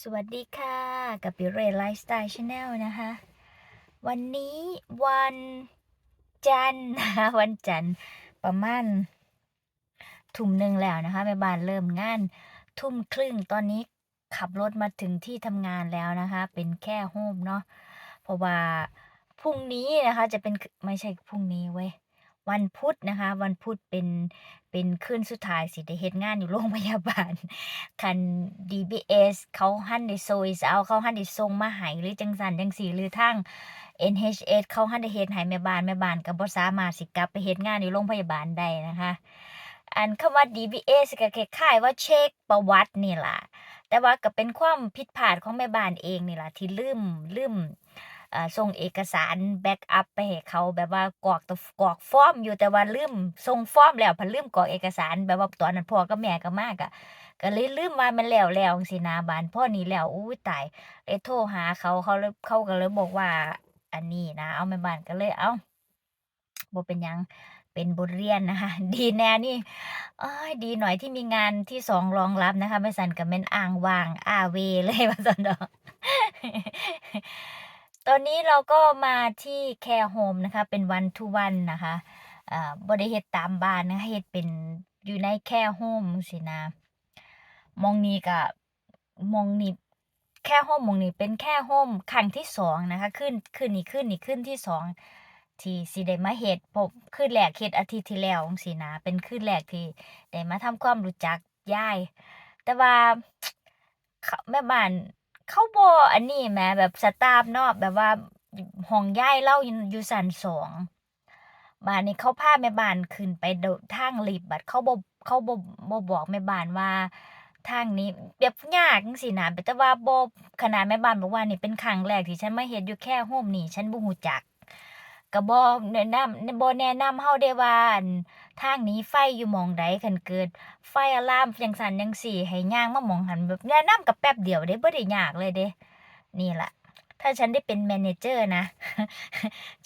สวัสดีค่ะกับปิเรไลฟ์สไตล์ชาแนลนะคะ วันนี้วันจันทร์นะคะวันจันทร์ประมาณทุ่มหนึ่งแล้วนะคะแม่บ้านเริ่มงาน ทุ่มครึ่งตอนนี้ขับรถมาถึงที่ทำงานแล้วนะคะ เป็นแค่โฮมเนาะเพราะว่าพรุ่งนี้นะคะจะเป็นไม่ใช่พรุ่งนี้เว้ย วันพุธนะคะ วันพุธเป็นเป็นคืนสุดท้ายสิได้เฮ็ดงานอยู่โรงพยาบาล คัน DBS เขาหันได้โซยเอาเขาหันได้ส่งมาให้หรือจังสันจังสีหรือทาง NHS เขาหันได้เฮ็ดให้แม่บ้านแม่บ้านก็บ่สามารถสิกลับไปเฮ็ดงานอยู่โรงพยาบาลได้นะคะอันคำว่า DBS ก็คล้ายๆว่าเช็คประวัตินี่ล่ะ แต่ว่าก็เป็นความผิดพลาดของแม่บ้านเองนี่ล่ะที่ลืมลืม ส่งเอกสารแบ็กอัพไปให้เขาแบบว่ากรอกตวกรอกฟอร์มอยู่แต่ว่าลืมส่งฟอร์มแล้วพันลืมกรอกเอกสาร แบบว่าตอนนั้นพ่อกับแม่ก็มากอะก็เลยลืมว่ามันแล้วแล้วจังซี้นะบานพ่อนี้แล้วอุ้ตายเลยโทรหาเขาเขาเลยเขาก็เลยบอกว่า อันนี้นะ เอาแม่บ้านก็เลยเอาบ่เป็นยังเป็นบทเรียนนะคะ ดีแน่นี่อ้ยดีหน่อยที่มีงานที่สองรองรับนะคะไม่สันก็แม่นอ้างวางอาเวเลยว่าซั่นดอก ตอนนี้เราก็มาที่แคร์โฮมนะคะ เป็นวันทุวันนะคะอ่าบ่ได้เฮ็ดตามบ้านนะคะเฮ็ดเป็นอยู่ในแคร์โฮมสินะ มองนี้ก็หมองนี้แคร์โฮมมองนี้เป็นแคร์โฮมครั้งที่สองนะคะ ขึ้นขึ้นนี้ขึ้นนี้ขึ้นที่สองที่สิได้มาเฮ็ดพบคืนแรกเฮ็ดอาทิตย์ที่แล้วจังซี่นะ เป็นคืนแรกที่ได้มาทำความรู้จักยาย แต่ว่าเขาแม่บ้าน เขาบออันนี้แม่แบบสตาฟเนาะแบบว่าห้องยายเราอยู่ายูซันสองบ้านนี้เขาพาแม่บ้านขึ้นไปโดทางลิบบัดเขาบ่เขาบ่บ่บอกแม่บ้านว่าทางนี้แบบยากสินะแต่ว่าบขนาดแม่บ้านบอกว่านี่เป็นครั้งแรกที่ฉันมาเห็นอยู่แค่โฮมนี่ฉันบ่หูจัก ก็บ่แนะนำบ่แนะนำเราได้ว่าทางนี้ไฟอยู่มองใดคันเกิด ไฟอลามจังซั้นจังซี้ให้ย่างมามองหันแบบแนะนำก็แป๊บเดียวเดะบ่ได้ยากเลยเดะนี่ละถ้าฉันได้เป็น manager นะ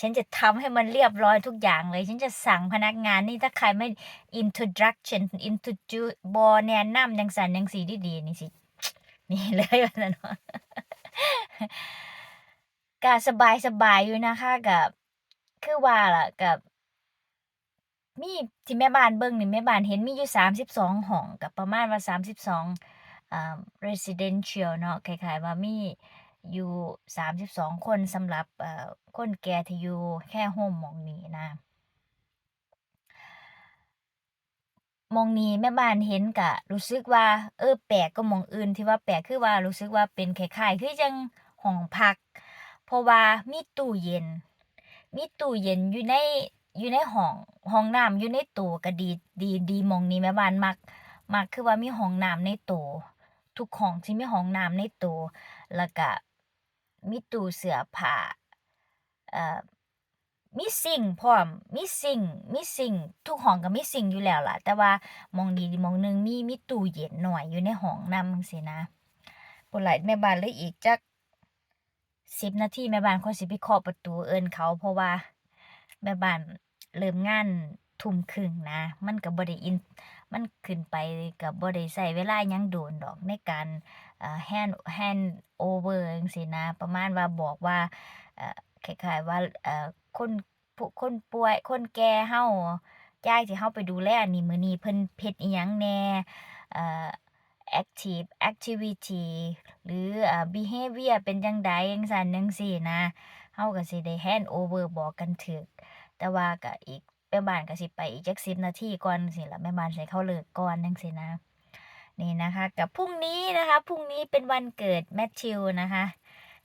ฉันจะทำให้มันเรียบร้อยทุกอย่างเลย ฉันจะสั่งพนักงานนี่ถ้าใครไม่ introduction introduce บ่แนะนำจังซั้นจังซี้ดีๆนี่สิ นี่เลยว่าซั่นเนาะก็สบายอยู่นะคะก็ คือว่าล่ะก็มีที่แม่บ้านเบิ่งนี่แม่บ้านเห็นมีอยู่32ห้องก็ประมาณว่า32อ่า residential เนาะคล้ายๆว่ามีอยู่32คนสำหรับเอ่อคนแก่ที่อยู่แค่โฮมมองนี้นะมองนี้แม่บ้านเห็นก็รู้สึกว่า เออแปลกกว่าหม้องอื่นที่ว่าแปลกคือว่ารู้สึกว่าเป็นคล้ายๆคือจังห้องพัก เพราะว่ามีตู้เย็น มีตู้เย็นอยู่ในอยู่ในห้องห้องน้ำอยู่ในตู้ก็ดีดีดีมองนี้แม่บ้านมักมักคือว่ามีห้องน้ำในตู้ทุกห้องสิมีห้องน้ำในตู้แล้วก็มีตู้เสื้อผ้าเอ่อมีซิงพร้อมมีซิงมีซิงทุกห้องก็มีซิงอยู่แล้วล่ะ แต่ว่ามองนี้หม้องหนึ่งมีมีตู้เย็นหน้อยอยู่ในห้องน้ำจังซี้นะพุ่นล่ะแม่บ้านเลยอีกจัก 10นาทีแม่บ้านค่อยสิไปเคาะประตูเอินเขา เพราะว่าแม่บ้านเริ่มงานทุ่มครึ่งนะ มันก็บ่ได้อิน มันขึ้นไปก็บ่ได้ใช้เวลายังโดนดอกในการเอ่อ hand hand over จังซี้นะ ประมาณว่าบอกว่าค่อคล้ายๆว่าคนผู้คนป่วยคนแก่เรายายที่เราไปดูแลนี่มื้อนี้เพิ่นเฮ็ดอิหยังแน่ active activity หรืออ่อ behavior เป็นจั่งใดจั่งซั้นจั่งซี้นะเราก็สิได้ hand over บอกกันถูกแต่ว่าก็อีกแม่บ้านก็สิไปอีกจัก10นาทีก่อนจั่งซี้ล่ะแม่บ้านให้เข้าเลิกก่อนจังซี้นะ นี่นะคะ กับพรุ่งนี้นะคะพรุ่งนี้เป็นวันเกิดแมทธิวนะคะ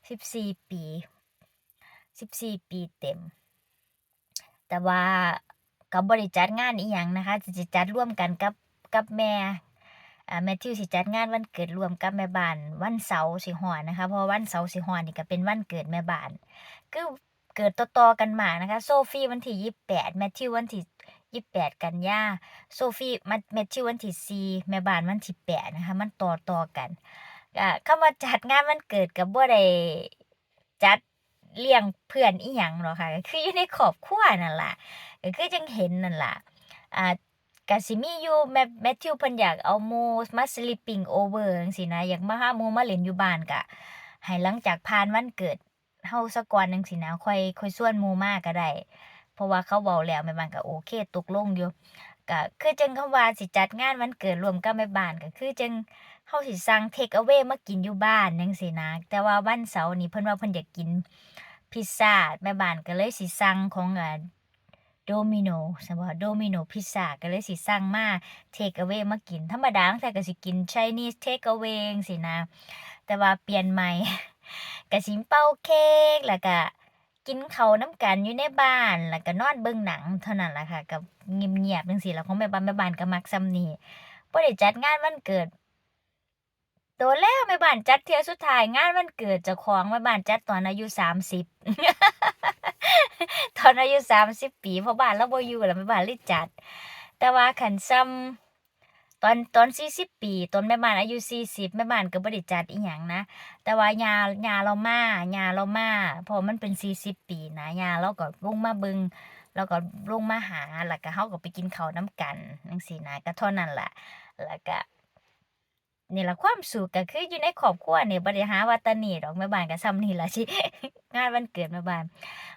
14ปี14ปีเต็ม แต่ว่าก็บ่ได้จัดงานอิหยังนะคะสิจัดร่วมกันกับกับแม่ แมทธิวสิจัดงานวันเกิดรวมกับแม่บ้านวันเสาร์สิฮอดนะคะเพราะวันเสาร์สิฮอดนี่ก็เป็นวันเกิดแม่บ้านคือเกิดต่อๆกันมานะคะ โซฟีวันที่28แมทธิววันที่28กันยาโซฟีมาแมทธิววันที่4แม่บ้านวันที่8นะคะ มันต่อๆกันก็คำว่าจัดงานวันเกิดก็บ่ได้จัดเลี้ยงเพื่อนอิหยังหรอกค่ะ คืออยู่ในครอบครัวนั่นล่ะก็คือจังเห็นนั่นล่ะอ่า ก็สิมีอยู่แมทแมทธิวเพิ่นอยากเอาหมู่มา sleeping over จังซี้นะอยากมาหาหมู่มาเล่นอยู่บ้านก็ให้หลังจากผ่านวันเกิดเฮาซะก่อนจังซี้นะค่อยค่อยชวนหมู่มาก็ได้เพราะว่าเขาเว้าแล้วแม่บ้านก็โอเคตกลงอยู่ก็คือจังคำว่าสิจัดงานวันเกิดรวมกับแม่บ้านก็คือจังเฮาสิสั่ง take away มากินอยู่บ้านจังซี้นะแต่ว่าวันเสาร์นี้เพิ่นว่าเพิ่นอยากกินพิซซ่าแม่บ้านก็เลยสิสั่งของ อ่า Domino's บ่ Domino พิซซ่าก็เลยสิสั่งมา take away มากิน ธรรมดาดังแต่ก็สิกิน Chinese take away จังซี้นะ แต่ว่าเปลี่ยนใหม่ก็สิเป่าเค้กแล้วก็กินเขาวนำกันอยู่ในบ้าน แล้วก็นอนเบิ่งหนังเท่านั้นแหละค่ะก็เงียบๆจังซี้ล่ะของแม่บ้านแม่บ้านก็มักส่ำนี้บ่ได้จัดงานวันเกิดโดนแล้วแม่บ้านจัดเทื่อสุดท้ายงานวันเกิดเจ้าของแม่บ้านจัดตอนอายุ30 ตอนอายุ30ปีเพราะบ้านเราบ่อยู่แล้วแม่บ้านเลยจัด แต่ว่าคันส่ำตอนตอน40ปีตอนแม่บ้านอายุ40แม่บ้านก็บ่ได้จัดอิหยังนะ แต่ว่ายายาเรามายาเรามาพราะมันเป็น40ปีนะยาเราก็ลงมาเบิงแล้วก็ลงมาหาแล้วก็เฮาก็ไปกินข้าวนำกันจังซี้นะก็เท่านั้นแหละแล้วก็นี่ละความสุขก็คืออยู่ในครอบครัวเนี่ยบ่ได้หารว่าแต่นี้ดอกแม่บ้านก็ส่ำนี้ล่ะสิงานวันเกิดแม่บ้าน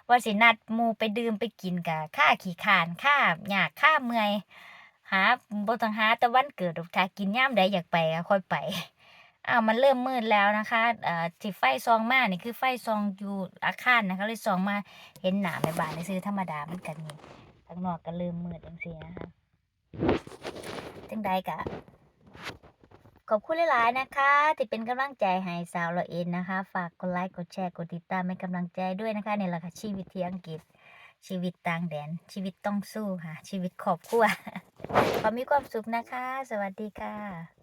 ว่าสินัดมูไปดื่มไปกินก็คร้าขี้คานคร้ายากคร้าเมื่อยหาบ่ต้องหาต่วันเกิดดอกถ้ากินยามใดอยากไปก็ค่อยไปอ้าวมันเริ่มมืดแล้วนะคะเอ่อที่ไฟส่องมานี่คือไฟส่องอยู่อาคารนะคะเลยส่องมาเห็นหนาแม่บ้านซื่อธรรมดามันก็นี่ข้างนอกก็เริ่มมืดจังซี่นะคะจังใดก็ ขอบคุณหลาย ๆ นะคะ ที่เป็นกำลังใจให้สาวเราเอ็ดนะคะ ฝากกดไลค์ กดแชร์ กดติดตามเป็นกำลังใจด้วยนะคะนี่แหละค่ะชีวิตที่อังกฤษ ชีวิตต่างแดน ชีวิตต้องสู้ค่ะ ชีวิตขอบครัวขอมีความสุขนะคะ สวัสดีค่ะ